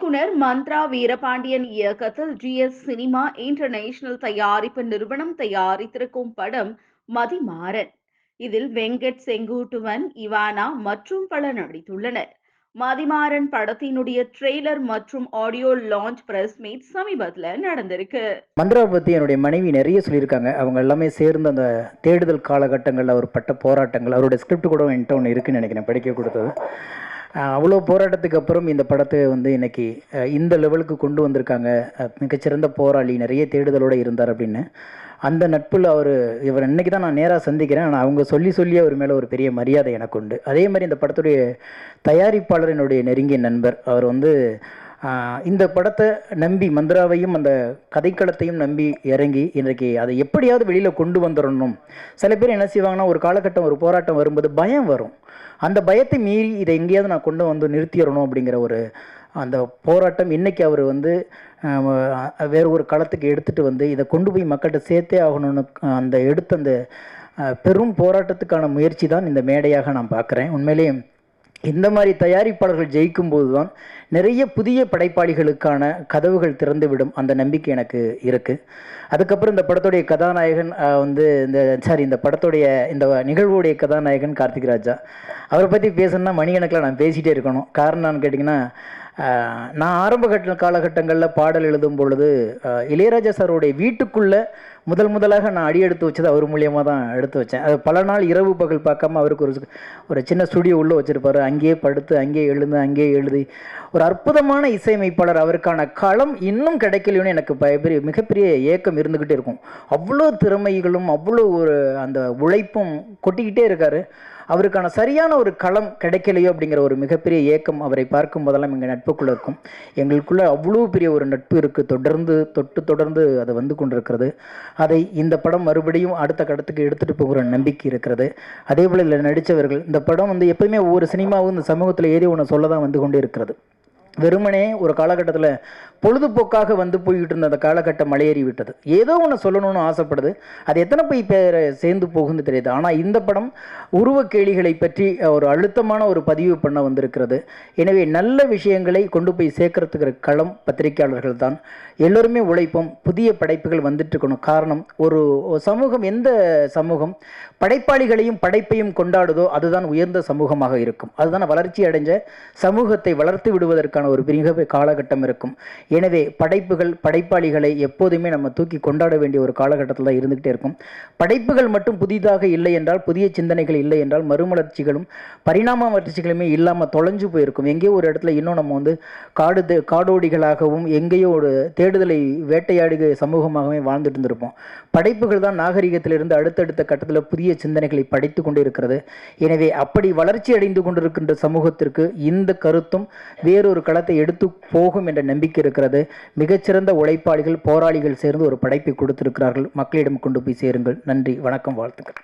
இயக்குனர் மந்த்ரா வீரபாண்டியன் இயக்கத்தில் GS cinema international தயாரிப்பு நிறுவனம் தயாரித்திருக்கும் படம் மதிமாறன். இதில் வெங்கட் செங்குட்டுவன் இவானா மற்றும் பலர் நடித்துள்ளனர். மதிமாறன் படத்தினுடைய ட்ரெய்லர் மற்றும் ஆடியோ லான்ச் பிரஸ் மீட் சமீபத்தில் நடந்திருக்கு. மந்த்ராவை பற்றி என்னுடைய மனைவி நிறைய சொல்லியிருக்காங்க. அவங்க எல்லாமே சேர்ந்து அந்த தேடுதல் காலகட்டங்களில் அவர் பட்ட போராட்டங்கள் அவருடைய ஸ்கிரிப்ட் கூட என்கிட்ட ஒன்று இருக்குன்னு நினைக்கிறேன் படிக்க கொடுத்தது. அவ்வளோ போராட்டத்துக்கு அப்புறம் இந்த படத்தை வந்து இன்னைக்கு இந்த லெவலுக்கு கொண்டு வந்திருக்காங்க. மிகச்சிறந்த போராளி நிறைய தேடுதலோடு இருந்தார் அப்படின்னு. அந்த நட்பில் அவர் இவர் இன்னைக்கு தான் நான் நேராக சந்திக்கிறேன். ஆனால் அவங்க சொல்லி சொல்லி அவர் மேலே ஒரு பெரிய மரியாதை எனக்கு உண்டு. அதே மாதிரி இந்த படத்துடைய தயாரிப்பாளர் என்னுடைய நெருங்கிய நண்பர். அவர் வந்து இந்த படத்தை நம்பி மந்திராவையும் அந்த கதைக்களத்தையும் நம்பி இறங்கி இன்றைக்கு அதை எப்படியாவது வெளியில் கொண்டு வந்துடணும். சில பேர் என்ன செய்வாங்கன்னா ஒரு காலகட்டம் ஒரு போராட்டம் வரும்போது பயம் வரும். அந்த பயத்தை மீறி இதை எங்கேயாவது நான் கொண்டு வந்து நிறுத்திடணும் அப்படிங்கிற ஒரு அந்த போராட்டம் இன்றைக்கி அவர் வந்து வேறு ஒரு களத்துக்கு எடுத்துகிட்டு வந்து இதை கொண்டு போய் மக்கள்கிட்ட சேர்த்தே ஆகணும்னு அந்த எடுத்த அந்த பெரும் போராட்டத்துக்கான முயற்சி தான் இந்த மேடையாக நான் பார்க்குறேன். உண்மையிலேயே இந்த மாதிரி தயாரிப்பாளர்கள் ஜெயிக்கும் போது தான் நிறைய புதிய படைப்பாளிகளுக்கான கதவுகள் திறந்துவிடும் அந்த நம்பிக்கை எனக்கு இருக்குது அதுக்கப்புறம் இந்த படத்துடைய கதாநாயகன் வந்து இந்த சாரி இந்த படத்துடைய இந்த நிகழ்வுடைய கதாநாயகன் கார்த்திக் ராஜா. அவரை பற்றி பேசணும்னா மணிக்கணக்கில் நான் பேசிகிட்டே இருக்கணும். காரணம் என்னன்னு கேட்டிங்கன்னா நான் ஆரம்ப கட்ட காலகட்டங்களில் பாடல் எழுதும் பொழுது இளையராஜா சாருடைய வீட்டுக்குள்ளே முதல் முதலாக நான் அடி எடுத்து வச்சது அவர் மூலியமாக தான் எடுத்து வச்சேன். அது பல நாள் இரவு பகல் பார்க்காம அவருக்கு ஒரு ஒரு சின்ன ஸ்டுடியோ உள்ளே வச்சுருப்பாரு. அங்கேயே படுத்து அங்கேயே எழுந்து அங்கேயே எழுதி. ஒரு அற்புதமான இசையமைப்பாளர் அவருக்கான களம் இன்னும் கிடைக்கலையோன்னு எனக்கு பய- பெரிய மிகப்பெரிய ஏக்கம் இருந்துக்கிட்டே இருக்கும். அவ்வளோ திறமைகளும் அவ்வளோ ஒரு அந்த உழைப்பும் கொட்டிக்கிட்டே இருக்காரு. அவருக்கான சரியான ஒரு களம் கிடைக்கலையோ அப்படிங்கிற ஒரு மிகப்பெரிய ஏக்கம் அவரை பார்க்கும் போதெல்லாம் எங்கள் நட்புக்குள்ளே இருக்கும். எங்களுக்குள்ளே அவ்வளோ பெரிய ஒரு நட்பு இருக்குது தொடர்ந்து தொட்டு தொடர்ந்து அது வந்து கொண்டிருக்கிறது. அதை இந்த படம் மறுபடியும் அடுத்த கடத்துக்கு எடுத்துகிட்டு போகிற நம்பிக்கை இருக்கிறது. அதே போல் இதில் நடித்தவர்கள் இந்த படம் வந்து எப்பயுமே ஒவ்வொரு சினிமாவும் இந்த சமூகத்தில் ஏதோ ஒன்று சொல்ல தான் வந்து கொண்டே இருக்கிறது. வெறுமனே ஒரு காலகட்டத்தில் பொழுதுபோக்காக வந்து போய்கிட்டு இருந்த அந்த காலகட்டம் மலையேறி விட்டது. ஏதோ ஒன்று சொல்லணும்னு ஆசைப்படுது. அது எத்தனை போய் பேரை சேர்ந்து போகுன்னு தெரியுது. ஆனால் இந்த படம் உருவக்கேளிகளை பற்றி ஒரு அழுத்தமான ஒரு பதிவு பண்ண வந்திருக்கிறது. எனவே நல்ல விஷயங்களை கொண்டு போய் சேர்க்கறதுக்கு களம் பத்திரிகையாளர்கள் தான். எல்லோருமே உழைப்போம். புதிய படைப்புகள் வந்துட்டு இருக்கணும். காரணம் ஒரு சமூகம் எந்த சமூகம் படைப்பாளிகளையும் படைப்பையும் கொண்டாடுதோ அதுதான் உயர்ந்த சமூகமாக இருக்கும். அதுதான் வளர்ச்சி அடைஞ்ச சமூகத்தை வளர்த்து விடுவதற்கான ஒரு மிக காலகட்டம் இருக்கும். எனவே படைப்புகள் படைப்பாளிகளை எப்போதுமே நம்ம தூக்கி கொண்டாட வேண்டிய ஒரு காலகட்டத்தில் தான் இருந்துகிட்டே இருக்கும். படைப்புகள் மட்டும் புதிதாக இல்லை என்றால் புதிய சிந்தனைகள் இல்லை என்றால் மறுமலர்ச்சிகளும் பரிணாம வளர்ச்சிகளுமே இல்லாமல் தொலைஞ்சு போயிருக்கும். எங்கேயோ ஒரு இடத்துல இன்னும் நம்ம வந்து காடு காடோடிகளாகவும் எங்கேயோ ஒரு தேடுதலை வேட்டையாடுக சமூகமாகவே வாழ்ந்துட்டு இருந்திருப்போம். படைப்புகள் தான் நாகரிகத்திலிருந்து அடுத்தடுத்த கட்டத்தில் புதிய சிந்தனைகளை படைத்து கொண்டு இருக்கிறது எனவே அப்படி வளர்ச்சி அடைந்து கொண்டிருக்கின்ற சமூகத்திற்கு இந்த கருத்தும் வேறொரு களத்தை எடுத்து போகும் என்ற நம்பிக்கை இருக்கிறது. மிகச்சிறந்த உழைப்பாளிகள் போராளிகள் சேர்ந்து ஒரு படைப்பை கொடுத்திருக்கிறார்கள். மக்களிடம் கொண்டு போய் சேருங்கள். நன்றி வணக்கம் வாழ்த்துக்கள்.